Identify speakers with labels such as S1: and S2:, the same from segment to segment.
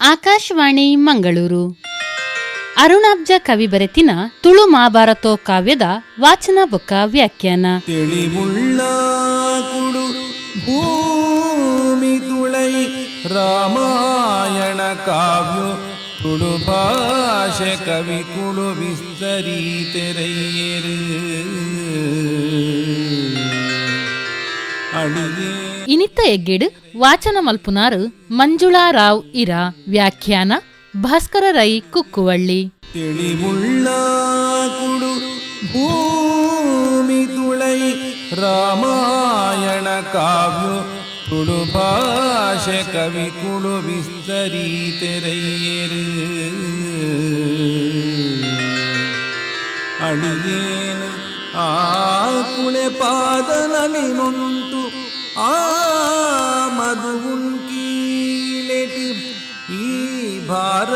S1: ಆಕಾಶವಾಣಿ ಮಂಗಳೂರು. ಅರುಣಾಬ್ಜ ಕವಿ ಬರೆತಿನ ತುಳು ಮಹಾಭಾರತೋ ಕಾವ್ಯದ ವಾಚನ ಬೊಕ್ಕ ವ್ಯಾಖ್ಯಾನ.
S2: ಭೂಮಿ ತುಳೈ ರಾಮಾಯಣ ಕಾವ್ಯ ತುಳು ಭಾಷೆ ಕವಿ ಕುಳು ವಿಸ್ತರಿ ತೆರೆಯರು. ಅಡಿಗೆ
S1: ಇನಿತ್ತ ಎಗ್ಗೆಡು ವಾಚನ ಮಲ್ಪುನಾರು ಮಂಜುಳಾ ರಾವ್ ಇರ ವ್ಯಾಖ್ಯಾನ ಭಾಸ್ಕರ ರೈ ಕುಕ್ಕುವಳ್ಳಿ.
S2: ಭೂಮಿ ತುಳೈ ರಾಮಾಯಣ ಕಾವ್ಯ ತುಳು ಭಾಷೆ ಕವಿ ಕುಳು ವಿಸ್ತರಿ ತೆರೆಯರು. ಆ ಕುಳೆ ಪಾದನಲಿ ನೊಂತು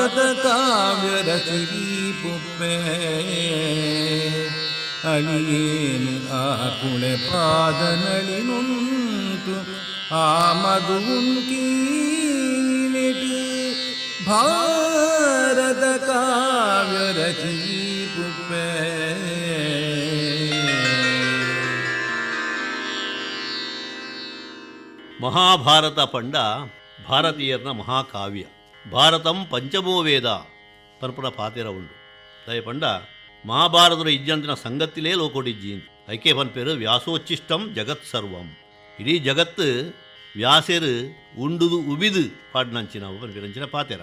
S2: ಭಾರತ ಕಾವ್ಯ ರಚರಿ ಪುಪ್ಪೆ ಅಳಿಯೇನು ಆ ಕುಳೆ ಪಾದನಳಿ ನೊಂತು ಆ ಮಧುವುನ್ ಕೀಳೆಟಿ ಭಾರತ ಕಾವ್ಯ ರಚರಿ ಪುಪ್ಪೆ
S3: ಮಹಾಭಾರತ ಪಂಡ ಭಾರತೀಯರ್ನ ಮಹಾಕಾವ್ಯ ಭಾರತಂ ಪಂಚಮೋ ವೇದ ಪರಪುರ ಪಾತಿರ ಉಂಡು ದಯಪಂಡ ಪಂಡ ಮಹಾಭಾರತದ ಇಜ್ಜಂತಿನ ಸಂಗತಿಲೇ ಲೋಕೋಡಿಜ್ಜಿ ಐಕೆ ಪನ್ಪೇರು ವ್ಯಾಸೋಚ್ಚಿಷ್ಟಂ ಜಗತ್ ಸರ್ವಂ. ಇಡೀ ಜಗತ್ ವ್ಯಾಸೆರು ಉಂಡುದು ಉಬಿದು ಪಾಡ್ನಂಚಿನ ಪನ್ಪೇರಂಚಿನ ಪಾತೆರ.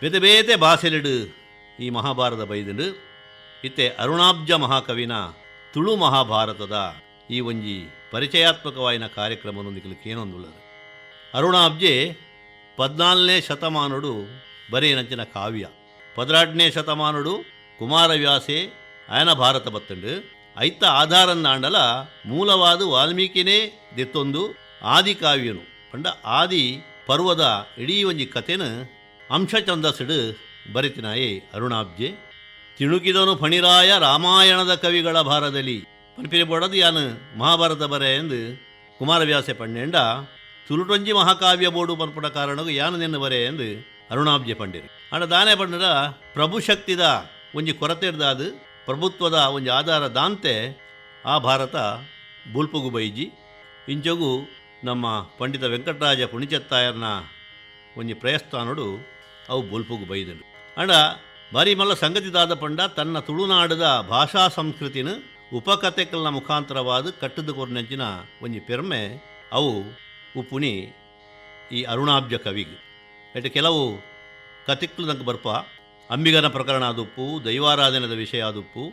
S3: ಬೇತೆ ಬೇತೆ ಬಾಸೆಲಿಡು ಈ ಮಹಾಭಾರತ ಬೈದುಂಡು. ಇತ್ತೆ ಅರುಣಾಬ್ಜ ಮಹಾಕವಿನ ತುಳು ಮಹಾಭಾರತದ ಈ ಒಂಜಿ ಪರಿಚಯಾತ್ಮಕವಾಯಿನ ಕಾರ್ಯಕ್ರಮದೊಂದಿಗೆ ಏನೊಂದುಳ್ಳದು? ಅರುಣಾಬ್ಜೆ ಪದ್ನಾಲ್ನೇ ಶತಮಾನುಡು ಬರೇನಂಚಿನ ಕಾವ್ಯ. ಪದಿನಾರನೇ ಶತಮಾನುಡು ಕುಮಾರವ್ಯಾಸೆ ಆಯನ ಭಾರತ ಬತ್ತಂಡು. ಐತ ಆಧಾರನ್ನಾಂಡಲ ಮೂಲವಾದ ವಾಲ್ಮೀಕಿನೇ ದೆತ್ತೊಂದು ಆದಿ ಕಾವ್ಯನು. ಪಂಡ ಆದಿ ಪರ್ವದ ಇಡೀ ಒಂಜಿ ಕಥೆನ ಅಂಶಚಂದಸಿಡು ಬರೆತಿನಾಯೇ ಅರುಣಾಬ್ಜೆ. ತಿಣುಕಿದನು ಫಣಿರಾಯ ರಾಮಾಯಣದ ಕವಿಗಳ ಭಾರದಲ್ಲಿ. ಪನ್ಪಿರಿ ಬೊಡದು ಯಾನು ಮಹಾಭಾರತ ಬರೆ ಎಂದು ಕುಮಾರವ್ಯಾಸೆ ಪಣ್ಣೆಂಡ ತುಳುಟೊಂಜಿ ಮಹಾಕಾವ್ಯ ಬೋಡು ಪನ್ಪುಡ ಕಾರಣಗೂ ಯಾನ ನಿನ್ನ ಬರೇ ಎಂದು ಅರುಣಾಬ್ಜೆ ಪಂಡಿರಿ. ಆಂಡ ದಾನೆ ಪ್ರಭು ಶಕ್ತಿದ ಒಂಜಿ ಕೊರತೆ ಇರ್ದಾದು ಪ್ರಭುತ್ವದ ಒಂಜಿ ಆಧಾರ ದಾಂತೆ, ಆ ಭಾರತ ಬುಲ್ಪುಗು ಬೈಜಿ. ಇಂಚಗು ನಮ್ಮ ಪಂಡಿತ ವೆಂಕಟರಾಜ ಪುಣಿಚತ್ತಾಯರ್ನ ಒಂಜಿ ಪ್ರಯಸ್ಥಾನಡು ಅವು ಬುಲ್ಪುಗು ಬೈದನು. ಅಂಡ ಬಾರಿ ಮಲ್ಲ ಸಂಗತಿ ದಾದ ಪಂಡ, ತನ್ನ ತುಳುನಾಡದ ಭಾಷಾ ಸಂಸ್ಕೃತಿನ ಉಪಕಥೆಗಳ ಮುಖಾಂತರವಾದ ಕಟ್ಟದ ಕೊರ್ನೆಂಚಿನ ಒಂಜಿ ಪೆರ್ಮೆ, ಅವು ಉಪ್ಪುನಿ ಈ ಅರುಣಾಬ್ಜ ಕವಿಗೆ. ಎಟ್ ಕೆಲವು ನಂಗೆ ಬರ್ಪ. ಅಂಬಿಗನ ಪ್ರಕರಣ ಆದುಪ್ಪು ದೈವಾರಾಧನೆದ ವಿಷಯ ಆದುಪ್ಪು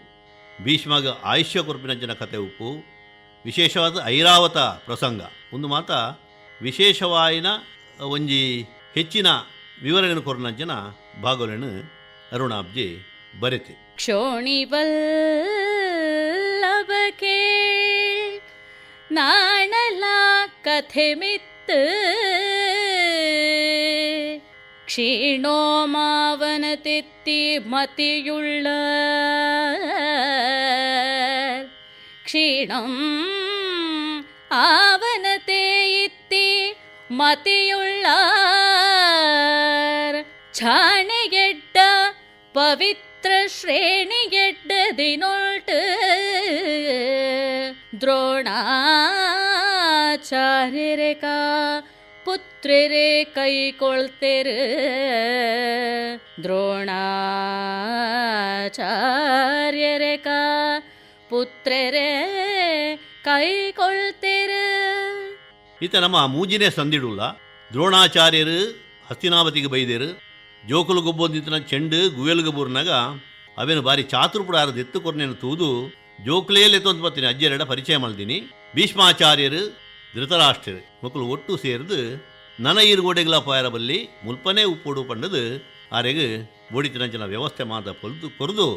S3: ಭೀಷ್ಮಗ ಆಯುಷ್ಯ ಕುರುಪಿನಂಚಿನ ಕತೆ ಉಪ್ಪು, ವಿಶೇಷವಾದ ಐರಾವತ ಪ್ರಸಂಗ. ಒಂದು ಮಾತ, ವಿಶೇಷವಾಯಿನ ಒಂಜಿ ಹೆಚ್ಚಿನ ವಿವರಣೆಯನ್ನು ಕೊರನಂಚಿನ ಭಾಗವಲೇನು ಅರುಣಾಬ್ಜಿ ಬರೆತೆ.
S4: ಕ್ಷೋಣಿ ಬಲ್ಲಬಕೆ ಕಥೆ കഥമിത്ത് ക്ഷീണോമാവനത്തെത്തി മതിയുള്ള ക്ഷീണം ആവനത്തെ ഇത്തി മതിയുള്ള ഛാണയട്ട പവിത്ര ശ്രേണിയെട്ട് ദിനോട്ട് ദ്രോണ ದ್ರೋಣಾಚಾರ್ಯರೆ ಕಾ ಪುತ್ರೆರೆ ಕೈಕೊಳ್ತೆರು ಪುತ್ರರೇ ಕಾ ಪುತ್ರೆರೆ ಕೈಕೊಳ್ತೆರು
S3: ಈತ ನಮ್ಮ ಮೂಜಿನೇ ಸಂದಿಡುಲ್ಲ. ದ್ರೋಣಾಚಾರ್ಯರು ಹಸ್ತಿನಾವತಿಗೆ ಬೈದೇರು. ಜೋಕುಲು ಗೊಬ್ಬೊಂದಿತ್ತಿನ ಚೆಂಡು ಗುವೆಲ್ಗೆ ಬೂರ್ನಾಗ ಅವೇನು ಬಾರಿ ಚಾತುರ್ಪುಡಾರದ ಎತ್ತು ಕೊರ್ನೇನು ತೂದು ಜೋಕುಲೇಲೆ ತೊಂದು ಬರ್ತೀನಿ ಅಜ್ಜರೆಡ ಪರಿಚಯ ಮಾಡ್ತೀನಿ ಭೀಷ್ಮಾಚಾರ್ಯರು ಧೃತರಾಷ್ಟ್ರರು ಮಕ್ಕಳು ಒಟ್ಟು ಸೇರಿದು ನನ ಪಾಯರ ಬಲ್ಲಿ ಮುಲ್ಪನೇ ಉಪ್ಪುಡು ಪಂಡದು, ಆರೆಗೆ ಓಡಿತನಂಚಿನ ವ್ಯವಸ್ಥೆ ಮಾತ ಪೊಲ್ದು ಕೊರದು,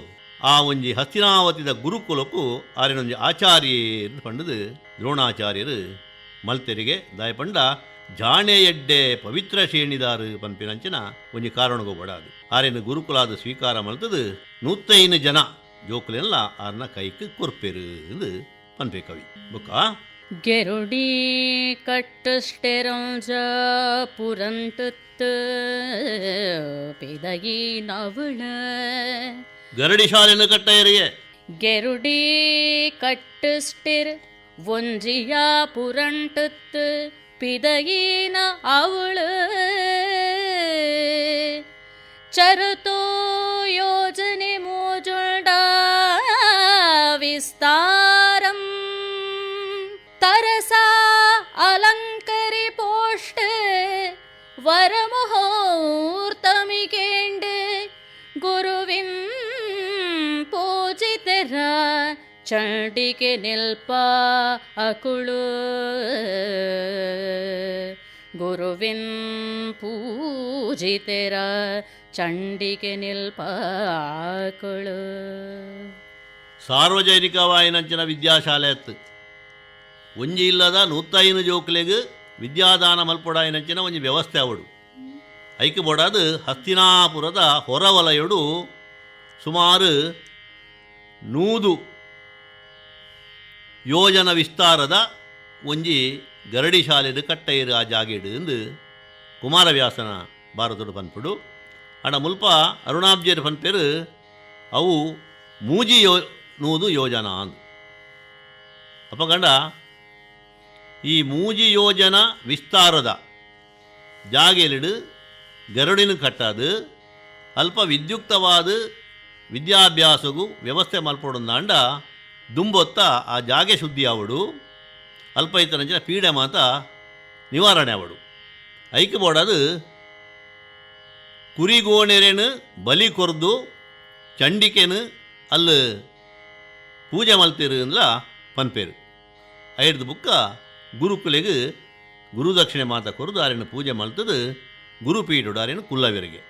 S3: ಆ ಒಂಜಿ ಹಸ್ತಿನಾವತಿದ ಗುರುಕುಲಕ್ಕೂ ಆರಿನೊಂಜಿ ಆಚಾರ್ಯರು ಪಂಡದು. ದ್ರೋಣಾಚಾರ್ಯರು ಮಲ್ತೆರಿಗೆ ದಾಯಪಂಡ, ಜಾಣೆ ಎಡ್ಡೆ ಪವಿತ್ರ ಶೇಣಿದಾರು ಪನ್ಪಿನಂಚಿನ ಒಂಜಿ ಕಾರಣಗೂ ಬಡಾದು. ಆರೆನು ಗುರುಕುಲಾದ ಸ್ವೀಕಾರ ಮಲ್ತದು, ನೂತ್ತೈನು ಜನ ಜೋಕುಲೆಲ್ಲ ಆರ್ನ ಕೈಕ್ ಕೊರ್ಪೆರು ಎಂದು ಪನ್ಪೆ ಕವಿ. ಬೊಕ್ಕ
S4: ಗೆರುಡಿ ಕಟ್ಟಸ್ಟೆರಂಜ ಪುರಂಟುತ್ ಪಿದಗೀನವಳ
S3: ಗರಡಿ ಶಾಲೆನ ಕಟ್ಟೆಯರಿಗೆ
S4: ಗೆರುಡಿ ಕಟ್ಟಿಸ್ಟಿರ್ ಒಂಜಿಯ ಪುರಂಟತ್ತು ಪಿದಗೀನ ಅವಳು ಚರುತೋ ಯೋಜನೆ ಮೋಜುಂಡ ವಿಸ್ತಾರಂ ತರಸಾ ಅಲಂಕರಿ ಪೋಷ್ಟ ವರಮುಹೂರ್ತಮಿಗೇಂಡ್ ಗುರುವಿನ್ ಪೂಜಿತರ ಚಂಡಿಗೆ ನಿಲ್ಪ ಅಕುಳು ಗುರುವಿನ್ ಪೂಜಿತರ ಚಂಡಿಗೆ ನಿಲ್ಪ ಅಕುಳು
S3: ಸಾರ್ವಜನಿಕವಾಯಿನಂಚಿನ ವಿದ್ಯಾಶಾಲೆ ಅತ್ತು ಒಂಜಿ ಇಲ್ಲದ ನೂತ್ತೈನು ಜೋಕ್ಲೆಗ್ ವಿದ್ಯಾದಾನ ಮಲ್ಪೊಡಾಯಿನಂಚಿನ ಒಂಜಿ ವ್ಯವಸ್ಥೆ ಅವಡು. ಐಕೆ ಬೋಡಾದು ಹಸ್ತಿನಾಪುರದ ಹೊರವಲಯಡು ಸುಮಾರು ನೂದು ಯೋಜನ ವಿಸ್ತಾರದ ಒಂಜಿ ಗರಡಿ ಶಾಲೆದು ಕಟ್ಟೈರು ಆ ಜಾಗೆಡು ಎಂದು ಕುಮಾರವ್ಯಾಸನ ಭಾರತಡು ಪನ್ಪುಡು ಅಣ್ಣ ಮುಲ್ಪ ಅರುಣಾಬ್ಜೇರು ಪನ್ಪೇರು ಅವು ಮೂಜಿ ಯೋ, ನೂದು ಯೋಜನಾ ಅಂದು. ಅಪ್ಪಗಂಡ ಈ ಮೂಜಿ ಯೋಜನ ವಿಸ್ತಾರದ ಜಾಗೆಲಿಡು, ಗರುಡಿನ ಕಟ್ಟದು, ಅಲ್ಪ ವಿದ್ಯುಕ್ತವಾದ ವಿದ್ಯಾಭ್ಯಾಸಗೂ ವ್ಯವಸ್ಥೆ ಮಲ್ಪೊಡಂದಾಂಡ ದುಂಬೊತ್ತ ಆ ಜಾಗೆ ಶುದ್ಧಿ ಆವಡು, ಅಲ್ಪ ಇತ್ತರಂಚಿನ ಪೀಡೆ ಮಾತ ನಿವಾರಣೆ ಆವಡು. ಐಕೆ ಬೋಡದು ಕುರಿಗೋಣೆರೆನು ಬಲಿ ಕೊರ್ದು ಚಂಡಿಕೆನು ಅಲ್ಲಿ ಪೂಜೆ ಮಲ್ತಿರು ಅಂದ್ಲ ಪನ್ಪೇರು. ಐಡ್ದು ಬುಕ್ಕ ಗುರುಕುಲೆಗೆ ಗುರುದಕ್ಷಿಣೆ ಮಾತ ಕೊರದು ಆರೇನು ಪೂಜೆ ಮಲ್ತದು ಗುರುಪೀಠುಡು ಆರೇನು ಕುಲ್ಲವೆರಿಗೆ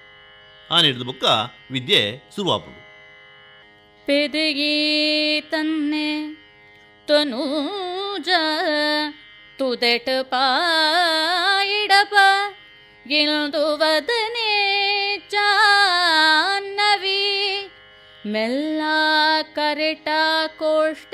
S3: ಆ ಹಿಡಿದು ಬುಕ್ಕ ವಿದ್ಯೆ ಶುರುವಾಪುಡು
S4: ಪೆದಗಿ ತನ್ನೆ ತನೂಜ ತುದೆಟ ಪಾಯಿಡಪ ಗಿಲ್ದು ವದನೆ ಚಾನ್ನವಿ ಮೆಲ್ಲ ಕರೆಟ ಕೋಷ್ಟ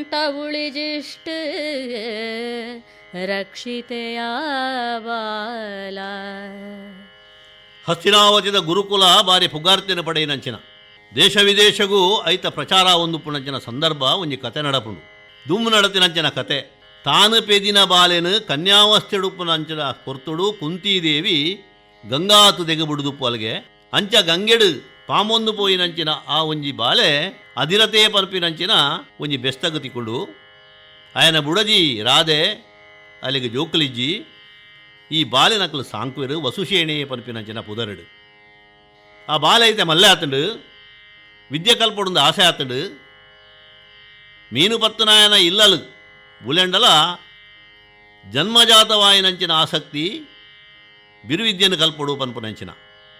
S4: ಸದನಂತ ಉಳಿಜಿಷ್ಟ ರಕ್ಷಿತೆಯ ಬಾಲ
S3: ಹಸ್ತಿನಾವತಿದ ಗುರುಕುಲ ಬಾರಿ ಪುಗಾರ್ತಿನ ಪಡೆಯಿನಂಚಿನ ದೇಶ ವಿದೇಶಗೂ ಐತ ಪ್ರಚಾರ ಒಂದು ಪುಣಂಚಿನ ಸಂದರ್ಭ ಒಂಜಿ ಕತೆ ನಡಪುಂಡು ದುಮ್ಮು ನಡತಿನಂಚಿನ ಕತೆ. ತಾನು ಪೆದಿನ ಬಾಲೆನು ಕನ್ಯಾವಸ್ಥೆಡುಪ್ಪುನಂಚಿನ ಕೊರ್ತುಡು ಕುಂತಿದೇವಿ ಗಂಗಾತು ದೆಗಬುಡುದುಪ್ಪು ಅಲ್ಗೆ ಅಂಚ ಗಂಗೆಡು ಪಾಮೊಂದು ಪೋಯಿನಂಚಿನ ಆ ಒಂಜಿ ಬಾಲೆ ಅಧಿರತೆ ಪಲ್ಪಿನಂಚಿನ ಒಂಜಿ ಬೆಸ್ತಗತಿಕೊಂಡು ఆయన ಬುಡಜಿ ರಾಧೆ ಅಲ್ಲಿಗೆ ಜೋಕುಲಿಜ್ಜಿ ಈ ಬಾಲೆನಕಲು ಸಾಂಕ್ವೆರು ವಸುಶೇಣೆ ಪನ್ಪಿನಂಚಿನ ಪುದರಡು ಆ ಬಾಲೆ ಐತೆ ಮಲ್ಲೆ ಆತಂಡು ವಿದ್ಯೆ ಕಲ್ಪೊಂದು ಆಸೆ ಆತಂಡು ಮೀನು ಪತ್ತನಾಯನ ಇಲ್ಲಲು ಬುಲೆಂಡಲ ಜನ್ಮಜಾತವಾಯಿನಂಚಿನ ಆಸಕ್ತಿ ಬಿರುವಿದ್ಯೆನು ಕಲ್ಪೊಡು ಪನ್ಪುನಂಚಿನ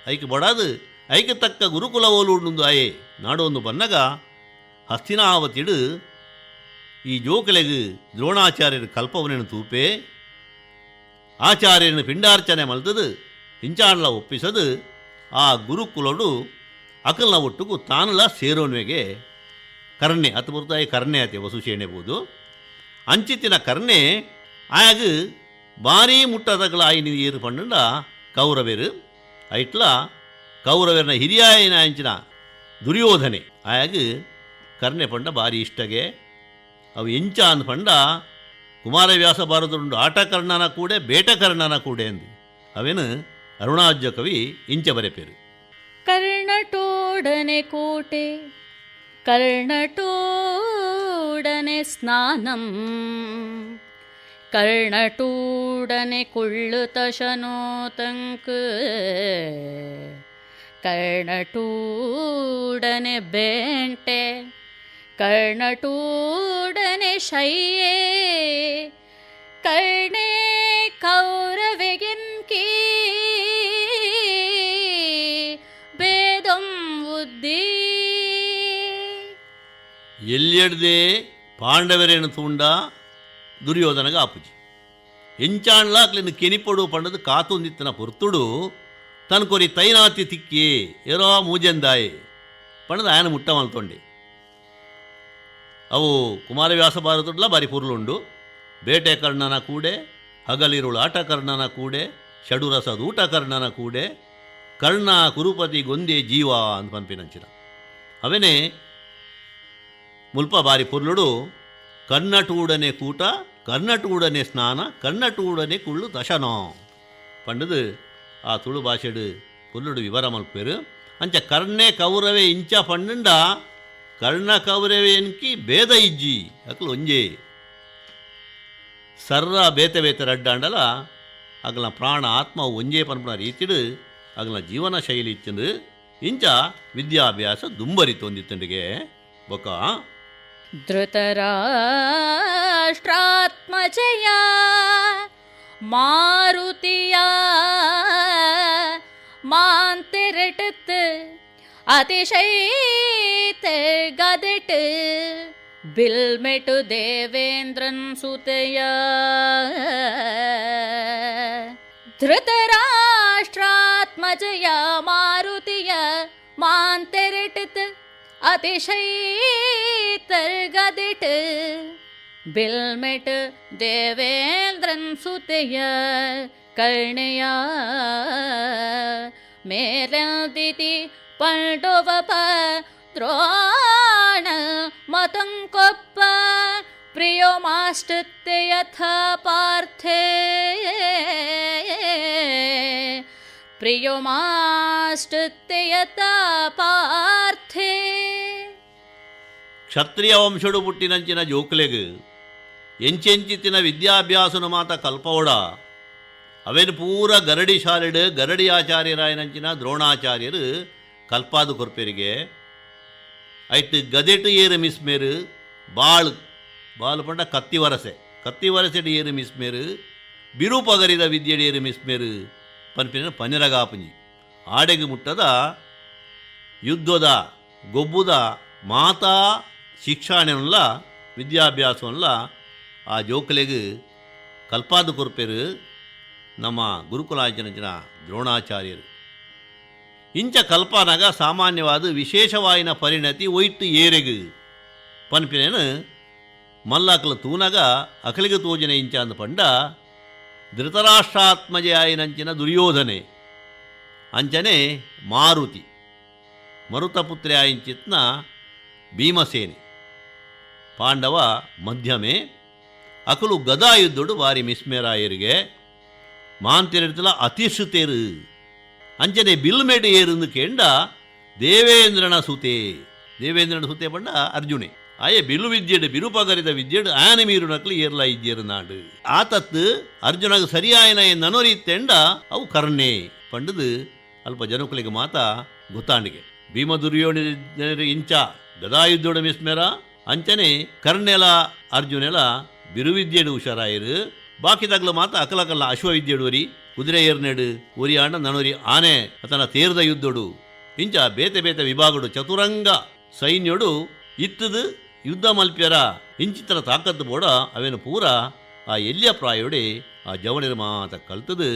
S3: ಐಕೆ ಬಡಾದು ಐಕೆ ತಕ್ಕ ಗುರುಕುಲ ಓಲುಂಡು ಆಯೆ ನಾಡೊಂದು ಬನ್ನಗ ಹಸ್ತಿನಾವತಿಡು ಈ ಜೋಕಲೆಗು ದ್ರೋಣಾಚಾರ್ಯರು ಕಲ್ಪವನೇನು ತೂಪೆ, ಆಚಾರ್ಯನ ಪಿಂಡಾರ್ಚನೆ ಮಲ್ತದು ಹಿಂಚಾಡ್ಲ ಒಪ್ಪಿಸದು, ಆ ಗುರುಕುಲಡು ಅಕಲ್ನ ಒಟ್ಟುಗು ತಾನುಲ ಸೇರೋನ್ವೆಗೆ ಕರ್ಣೆ ಅತ್ತು ಬರ್ತಾಯಿ ಕರ್ಣೆ ಆತೆ ವಸುಶೇಣೆಬೋದು ಅಂಚಿತ್ತಿನ ಕರ್ಣೆ ಆಗ ಭಾರೀ ಮುಟ್ಟದಗಳ ಆಯ್ನಿ ಏರು ಪಂಡ ಕೌರವೇರು. ಐಟ್ಲ ಕೌರವೇರನ ಹಿರಿಯಾಯನ ಅಂಚಿನ ದುರ್ಯೋಧನೆ ಆಯಾಗ ಕರ್ಣೆ ಪಂಡ ಭಾರಿ ಇಷ್ಟಗೆ. ಅವು ಇಂಚ ಅಂದ್ ಪಂಡ ಕುಮಾರವ್ಯಾಸ ಭಾರತರುಂಡು ಆಟಕರ್ಣನ ಕೂಡೆ, ಬೇಟಕರ್ಣನ ಕೂಡೆ ಅಂದು. ಅವೇನು ಅರುಣಾಜ್ಯ ಕವಿ ಇಂಚ ಬರೆಪೇರು.
S4: ಕರ್ಣಟೋಡನೆ ಕೋಟೆ ಕರ್ಣಟೋಡನೆ ಸ್ನಾನಂ ಕರ್ಣಟೂಡನೆ ಕುಳ್ಳುತ ಶನೋತಂಕ ಕರ್ಣಟೂಡನೆ ಬೇಂಟೆ ಕರ್ಣಟೂಡನೆ ಶಯ್ಯೆ ಕರ್ಣೆ ಕೌರವೆಗೆನ್ಕಿ ಭೇದಂ ಉದ್ದಿ
S3: ఎల్లెడిదే పాండవరేణ తూండ దుర్యోధనగా ఆపుజి ఎంచాండ్లా అట్లని కెనిపొడు పండదు కాతుందిత్తిన పొర్తుడు తనకొరి తైనాతి తిక్కి ఎరో మూజందాయే పండదు ఆయన ముట్టమలుతోండి ಅವು ಕುಮಾರವ್ಯಾಸ ಭಾರತದಲ್ಲ ಬಾರಿ ಪುರ್ಲುಂಡು ಬೇಟೆ ಕರ್ಣನ ಕೂಡೆ, ಹಗಲಿರುಳು ಆಟ ಕರ್ಣನ ಕೂಡೆ ಷಡುರಸದೂಟ ಕರ್ಣನ ಕೂಡೆ, ಕರ್ಣ ಕುರುಪತಿ ಗೊಂದೆ ಜೀವ ಅಂತ ಪನ್ಪಿನಂಚಿನ ಅವನೇ ಮುಲ್ಪ ಬಾರಿ ಪುರ್ಲುಡು ಕನ್ನಟೂಡನೆ ಕೂಟ, ಕರ್ಣಟೂಡನೆ ಸ್ನಾನ, ಕರ್ಣಟೂಡನೆ ಕುಳ್ಳು ದಶನೋ. ಪಂಡದು ಆ ತುಳು ಭಾಷೆಡು ಪುರ್ಲುಡು ವಿವರ ಮಲ್ಪೇರು. ಅಂಚ ಕರ್ಣೆ ಕೌರವೆ ಇಂಚ ಪಣ್ಣುಂಡ ಕರ್ಣ ಕೌರವೆ ಎನ್ಕಿ ಭೇದ ಇಜ್ಜಿ? ಅಕ್ಲು ಒಂಜೆ. ಸರ್ರ ಬೇತೆ ಬೇತೆ ರಡ್ಡಾಂಡಲ, ಅಗಲ ಪ್ರಾಣ ಆತ್ಮ ಒಂಜೇ ಪನ್ಪುನ ರೀತಿಡು, ಅಗಲ ಜೀವನ ಶೈಲಿ ಇಚ್ಚಿಂದು ಇಂಚ ವಿದ್ಯಾಭ್ಯಾಸ ದುಂಬರಿತೊಂದಿತ್ತಂಡಿಗೆ ಬೊಕ?
S4: ಧೃತರಾಷ್ಟ್ರಾತ್ಮಜಯ ಮಾರುತಿಯ ಮಾಂತೆರಟತ್ अतिशयी तर्गदिट् बिल्मिट् देवेन्द्रन् सुतय। धृतराष्ट्रात्मजया मारुतिय य मातिरिटत् बिल्मिट् देवेन्द्रन् सुतय। कर्णया। मेलदिति ಪಂಡುವಪ ದ್ರೋಣ ಮತಂಕೊಪ್ಪ ಪ್ರಿಯೋ ಮಾಷ್ಟತೆ ಯಥ ಪಾರ್ಥೇ ಪ್ರಿಯೋ ಮಾಷ್ಟತೆ ಯಥ ಪಾರ್ಥೇ
S3: ಕ್ಷತ್ರಿಯ ವಂಶಡು ಪುಟ್ಟಿನಂಚಿನ ಜೋಕ್ಲೆಗ್ ಎಂಚೆಂಚಿತ್ತಿನ ವಿದ್ಯಾಭ್ಯಾಸನು ಮಾತ ಕಲ್ಪವಡ ಅವೇನು ಪೂರ ಗರಡಿ ಶಾಲೆಡ್ ಗರಡಿ ಆಚಾರ್ಯರಾಯನಂಚಿನ ದ್ರೋಣಾಚಾರ್ಯರು ಕಲ್ಪಾದು ಕೊರ್ಪೆರಿಗೆ ಐಟ್ ಗದೆಟು ಏರು ಮಿಸ್ಮೇರು ಬಾಳ್ ಪಂಡ ಕತ್ತಿ ವರಸೆ, ಕತ್ತಿ ವರಸೆಡು ಏರು ಮಿಸ್ಮೇರು ಬಿರುಪಗರಿದ ವಿದ್ಯೆಡು ಏರು ಮಿಸ್ಮೇರು ಪನ್ಪಿನ ಪನಿರಗಾಪುಂಜಿ ಆಡೆಗೆ ಮುಟ್ಟದ ಯುದ್ಧದ, ಗೊಬ್ಬುದ, ಮಾತಾ ಶಿಕ್ಷಣನಲ್ಲ ವಿದ್ಯಾಭ್ಯಾಸವಲ್ಲ ಆ ಜೋಕಲೆಗೆ ಕಲ್ಪಾದು ಕೊರ್ಪೆರು ನಮ್ಮ ಗುರುಕುಲಾಂಚನಂಚಿನ ದ್ರೋಣಾಚಾರ್ಯರು. ಇಂಚ ಕಲ್ಪನಾಗ ಸಾಮಾನ್ಯವಾದ ವಿಶೇಷವಾಯಿನ ಪರಿಣತಿ ಒಯ್ತು ಏರೆಗು. ಪನ್ಪಿನೇನು, ಮಲ್ಲಾಕಲ ತೂನಗ ಅಕಲಿಗೆ ತೋಜನೆ ಇಂಚ ಅಂದ ಪಂಡ ಧೃತರಾಷ್ಟ್ರಾತ್ಮಜಾಯಿನಂಚಿನ ದುರ್ಯೋಧನೆ. ಅಂಚನೆ ಮಾರುತಿ. ಮರುತಪುತ್ರಿ ಆಯಿಂಚಿತ್ನ ಭೀಮಸೇನೆ. ಪಾಂಡವ ಮಧ್ಯಮೆ ಅಕಲು ಗದಾಯುದ್ಧುಡು ಬಾರಿ ಮಿಸ್ಮೇರಾಯರಿಗೆ ಮಾಂತಿರಡ್ತಲ ಅತಿಶ್ರುತೇರು ಅಂಚನೆ ಬಿಲ್ಮೆಡ್ ಏರುಂದು ಕೇಂಡ, ದೇವೇಂದ್ರನ ಸುತೆ. ದೇವೇಂದ್ರನ ಸುತೆ ಪಂಡ ಅರ್ಜುನೆ. ಆಯೆ ಬಿಲ್ಲು ವಿದ್ಯೆಡು ಬಿರುಪಗರಿದ ವಿದ್ಯೆಡು, ಆನೆ ಮೀರು ನಕ್ಲು ಏರ್ಲ ಇದ್ಯರು ನಾಡು. ಆತತ್ತು ಅರ್ಜುನಗ ಸರಿಯಾಯನ ನನೊರಿತ್ತೆಂಡ ಅವು ಕರ್ಣೆ. ಪಂಡದು ಅಲ್ಪ ಜನಕುಲಿಗೆ ಮಾತ ಗೊತ್ತಾಂಡಿಗೆ. ಭೀಮ ದುರ್ಯೋಧನ ಇಂಚ, ಗದಾಯುದ್ಧೋಡ ಮಿಸ್ಮೇರ ಅಂಚನೆ ಕರ್ಣೆಲ, ಅರ್ಜುನೆಲ ಬಿರುವಿದ್ಯೆಡು ಹುಷಾರಾಯರು. ತಗ್ಲ ಮಾತ ಅಕಲಕಲ್ಲ ಅಶ್ವವಿದ್ಯೆಡು ಆಂಡ ನನೊರಿ ಆನೆ ಅತನ ತೇರ್ದ ಯುದ್ಧಡು ಇಂಚ ಬೇತೆ ಬೇತೆ ವಿಭಾಗಡು ಚತುರಂಗ ಸೈನ್ಯಡು ಇತ್ತದು ಯುದ್ಧ ಮಲ್ಪ್ಯರ ಇಂಚಿತರ ತಾಕತ್ತು ಬೋಡ ಅವೇನು ಪೂರ ಆ ಎಲ್ಲಿಯ ಪ್ರಾಯೋಡೆ ಆ ಜವಣಿರ ಮಾತ ಕಲ್ತದು.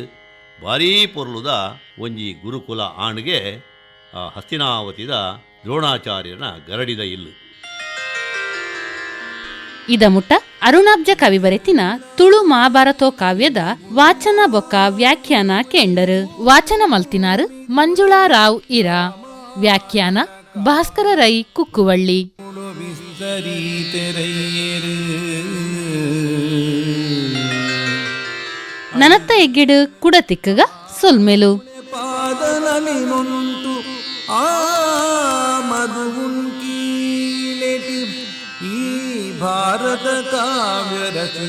S3: ಭಾರೀ ಪೊರ್ಲುದ ಒಂಜಿ ಗುರುಕುಲ ಆಣ್ಗೆ ಆ ಹಸ್ತಿನಾವತಿದ ದ್ರೋಣಾಚಾರ್ಯನ ಗರಡಿದ ಇಲ್ಲು.
S1: ಇದಮುಟ್ಟ ಅರುಣಾಬ್ಜ ಕವಿಬರೆತಿನ ತುಳು ಮಹಾಭಾರತೋ ಕಾವ್ಯದ ವಾಚನ ಬೊಕ್ಕ ವ್ಯಾಖ್ಯಾನ ಕೆಂಡರು. ವಾಚನ ಮಲ್ತಿನಾರು ಮಂಜುಳಾ ರಾವ್ ಇರಾ. ವ್ಯಾಖ್ಯಾನ ಭಾಸ್ಕರ ರೈ ಕುಕ್ಕುವಳ್ಳಿ. ನನತ್ತ ಎಗ್ಗಿಡು ಕುಡತಿಕ್ಕಗ
S2: ಆ नारद काव्य रचि